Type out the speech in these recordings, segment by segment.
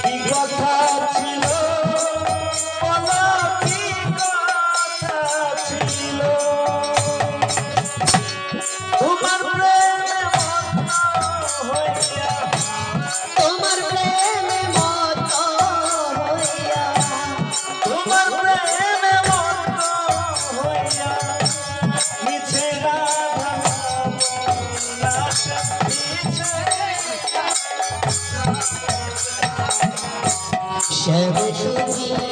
Because 神是活该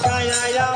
ছায়া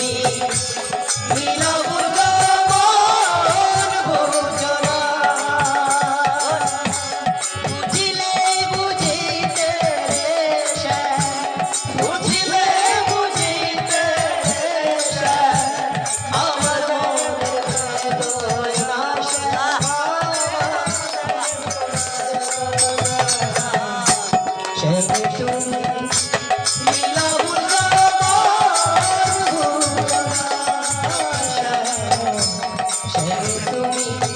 me. We love. তুমি